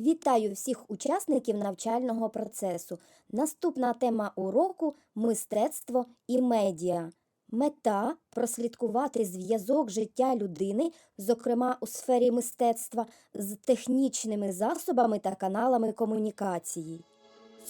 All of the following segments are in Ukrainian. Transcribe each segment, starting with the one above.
Вітаю всіх учасників навчального процесу. Наступна тема уроку мистецтво і медіа. Мета прослідкувати зв'язок життя людини, зокрема у сфері мистецтва, з технічними засобами та каналами комунікації.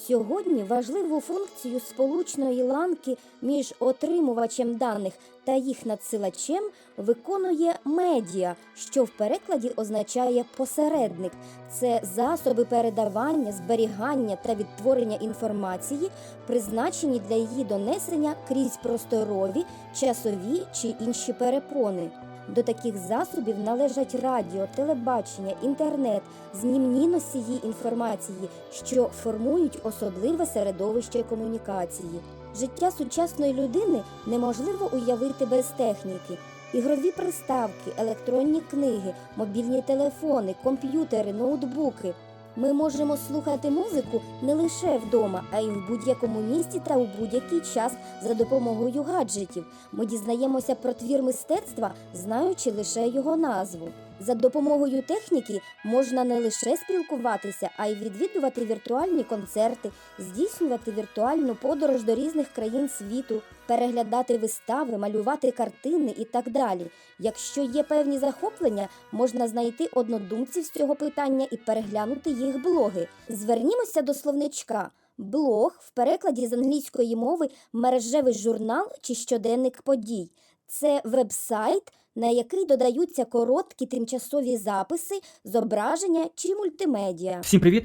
Сьогодні важливу функцію сполучної ланки між отримувачем даних та їх надсилачем виконує медіа, що в перекладі означає посередник. Це засоби передавання, зберігання та відтворення інформації, призначені для її донесення крізь просторові, часові чи інші перепони. До таких засобів належать радіо, телебачення, інтернет, знімні носії інформації, що формують особливе середовище комунікації. Життя сучасної людини неможливо уявити без техніки. Ігрові приставки, електронні книги, мобільні телефони, комп'ютери, ноутбуки. Ми можемо слухати музику не лише вдома, а й в будь-якому місці та у будь-який час за допомогою гаджетів. Ми дізнаємося про твір мистецтва, знаючи лише його назву. За допомогою техніки можна не лише спілкуватися, а й відвідувати віртуальні концерти, здійснювати віртуальну подорож до різних країн світу, переглядати вистави, малювати картини і так далі. Якщо є певні захоплення, можна знайти однодумців з цього питання і переглянути їх блоги. Звернімося до словничка. Блог в перекладі з англійської мови мережевий журнал чи щоденник подій. Це веб-сайт, на який додаються короткі тимчасові записи, зображення чи мультимедіа. Всім привіт!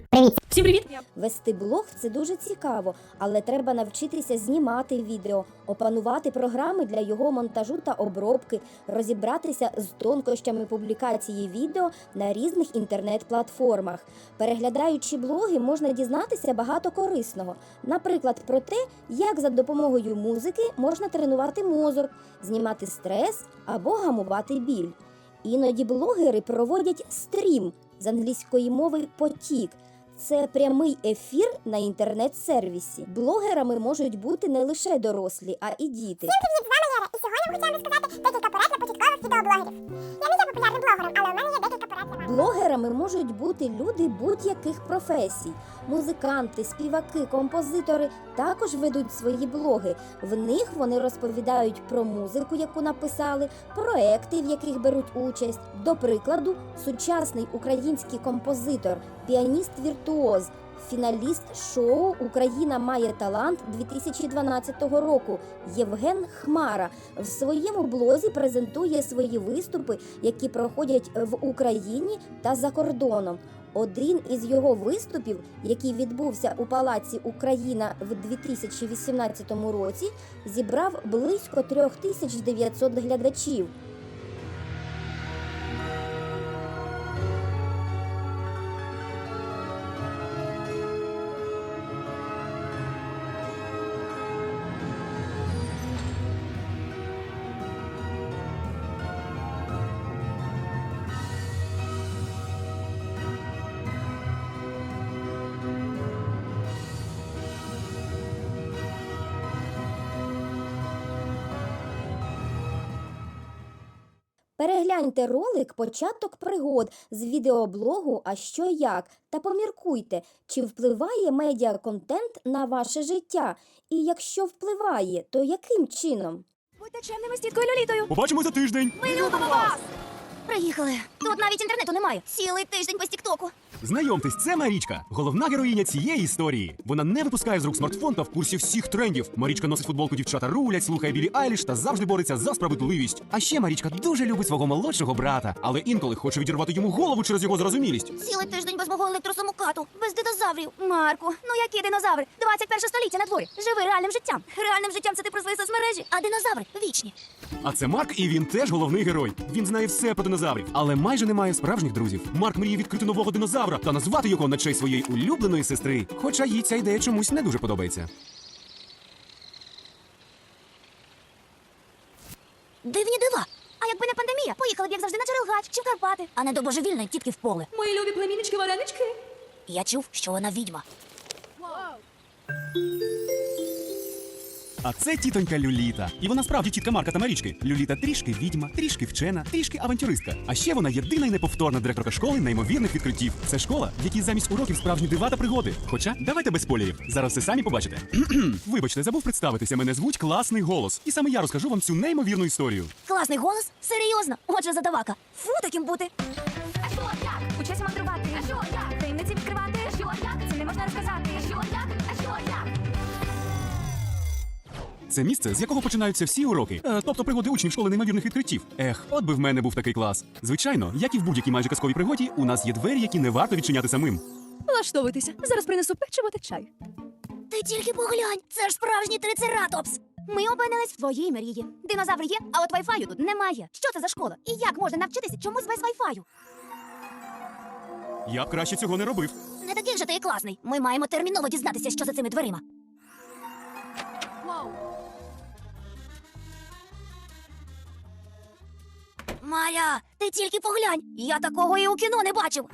Всім привіт! Вести блог це дуже цікаво, але треба навчитися знімати відео, опанувати програми для його монтажу та обробки, розібратися з тонкощами публікації відео на різних інтернет-платформах. Переглядаючи блоги, можна дізнатися багато корисного. Наприклад, про те, як за допомогою музики можна тренувати мозок, знімати стрес або гамувати біль. Іноді блогери проводять стрім з англійської мови потік. Це прямий ефір на інтернет-сервісі. Блогерами можуть бути не лише дорослі, а і діти. Сьогодні ми хочемо розказати декілька порад для початкових відеоблогерів. Я не є популярним блогером, але у мене є декілька порад для вас. Блогерами можуть бути люди будь-яких професій. Музиканти, співаки, композитори також ведуть свої блоги. В них вони розповідають про музику, яку написали, проекти, в яких беруть участь. До прикладу, сучасний український композитор, піаніст-віртуоз. Фіналіст шоу Україна має талант 2012 року Євген Хмара в своєму блозі презентує свої виступи, які проходять в Україні та за кордоном. Один із його виступів, який відбувся у палаці Україна в 2018 році, зібрав близько 3900 глядачів. Перегляньте ролик Початок пригод з відеоблогу А що як та поміркуйте, чи впливає медіаконтент на ваше життя, і якщо впливає, то яким чином? Будьте чемними з тіткою Лолітою. Побачимо за тиждень. Ми любимо вас! Приїхали. Тут навіть інтернету немає. Цілий тиждень без тіктоку. Знайомтесь, це Марічка, головна героїня цієї історії. Вона не випускає з рук смартфон та в курсі всіх трендів. Марічка носить футболку дівчата рулять, слухає білі Айліш та завжди бореться за справедливість. А ще Марічка дуже любить свого молодшого брата, але інколи хоче відірвати йому голову через його зрозумілість. Цілий тиждень без мого електросамокату, без динозаврів. Марку, ну які динозаври? 21 століття на дворі. Живи реальним життям. Реальним життям це ти про свої соцмережі, а динозаври вічні. А це Марк, і він теж головний герой. Він знає все про динозаврів, але майже не має справжніх друзів. Марк мріє відкрити нового динозавра та назвати його на честь своєї улюбленої сестри. Хоча їй ця ідея чомусь не дуже подобається. Дивні дива. А якби не пандемія, поїхали б як завжди на Джерелгач чи в Карпати, а не до божевільної тітки в поле. Мої любі племіннички варенички. Я чув, що вона відьма. А це тітонька Люліта. І вона справді тітка Марка та Марічки. Люліта трішки відьма, трішки вчена, трішки авантюристка. А ще вона єдина і неповторна директорка школи неймовірних відкриттів. Це школа, в якій замість уроків справжні дива та пригоди. Хоча давайте без спойлерів. Зараз все самі побачите. Вибачте, забув представитися. Мене звуть класний голос. І саме я розкажу вам цю неймовірну історію. Класний голос? Серйозно? Отже, задавака. Фу, таким бути. А що як? Учась мандрувати. А що як? Таємниці відкривати. Це місце, з якого починаються всі уроки, е, тобто пригоди учнів школи неймовірних відкриттів. Ех, от би в мене був такий клас. Звичайно, як і в будь-якій майже казковій пригоді, у нас є двері, які не варто відчиняти самим. Влаштовуйтеся. Зараз принесу печиво та чай. Ти тільки поглянь, це ж справжній трицератопс. Ми опинились в твоїй мрії. Динозавр є, а от вайфаю тут немає. Що це за школа? І як можна навчитися чомусь без вайфаю? Я б краще цього не робив. Не такий вже ти і класний. Ми маємо терміново дізнатися, що за цими дверима. Маря, ти тільки поглянь. Я такого і у кіно не бачив.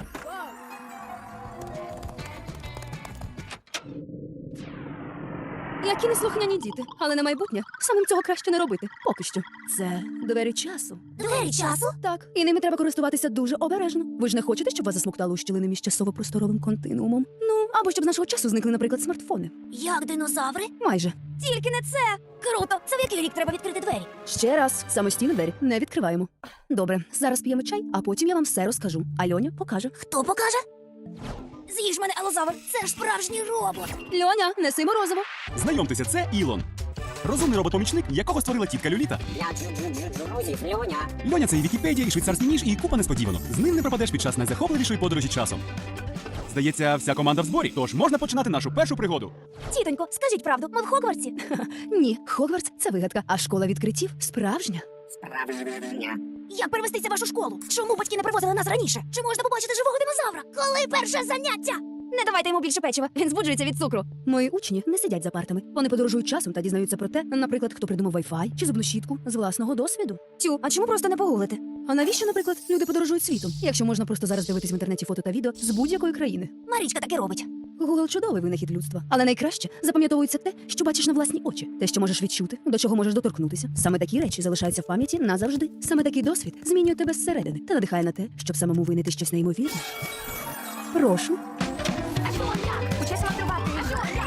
Які неслухняні діти, але на майбутнє самим цього краще не робити. Поки що. Це двері часу. Двері часу? Так, і ними треба користуватися дуже обережно. Ви ж не хочете, щоб вас засмоктало у щілини між часово-просторовим континуумом? Ну, або щоб з нашого часу зникли, наприклад, смартфони. Як динозаври? Майже. Тільки не це. Круто. Це в який рік треба відкрити двері? Ще раз, самостійно двері не відкриваємо. Добре, зараз п'ємо чай, а потім я вам все розкажу. А Льоня покаже. Хто покаже? З'їж мене, алозавр. Це ж справжній робот. Льоня, неси морозиво. Знайомтеся, це Ілон. Розумний робот-помічник, якого створила тітка Люліта. Для друзів Льоня. Льоня це і Вікіпедія, і швейцарський ніж, і купа несподіванок. З ним не пропадеш під час найзахопливішої подорожі часом. Здається, вся команда в зборі, тож можна починати нашу першу пригоду. Тітонько, скажіть правду, ми в Хогвартсі. Ні, Хогвартс це вигадка, а школа відкриттів справжня. Справжня. Як перевестися вашу школу? Чому батьки не привозили нас раніше? Чи можна побачити живого динозавра? Коли перше заняття? Не давайте йому більше печива. Він збуджується від цукру. Мої учні не сидять за партами. Вони подорожують часом та дізнаються про те, наприклад, хто придумав Wi-Fi чи зубну щітку з власного досвіду. Тю, а чому просто не погуглити? А навіщо, наприклад, люди подорожують світом, якщо можна просто зараз дивитись в інтернеті фото та відео з будь-якої країни? Марічка таке робить. Google – чудовий винахід людства, але найкраще запам'ятовується те, що бачиш на власні очі, те, що можеш відчути, до чого можеш доторкнутися. Саме такі речі залишаються в пам'яті назавжди. Саме такий досвід змінює тебе зсередини та надихає на те, щоб самому винайти щось неймовірне. Прошу. А що як? Учась мандрувати.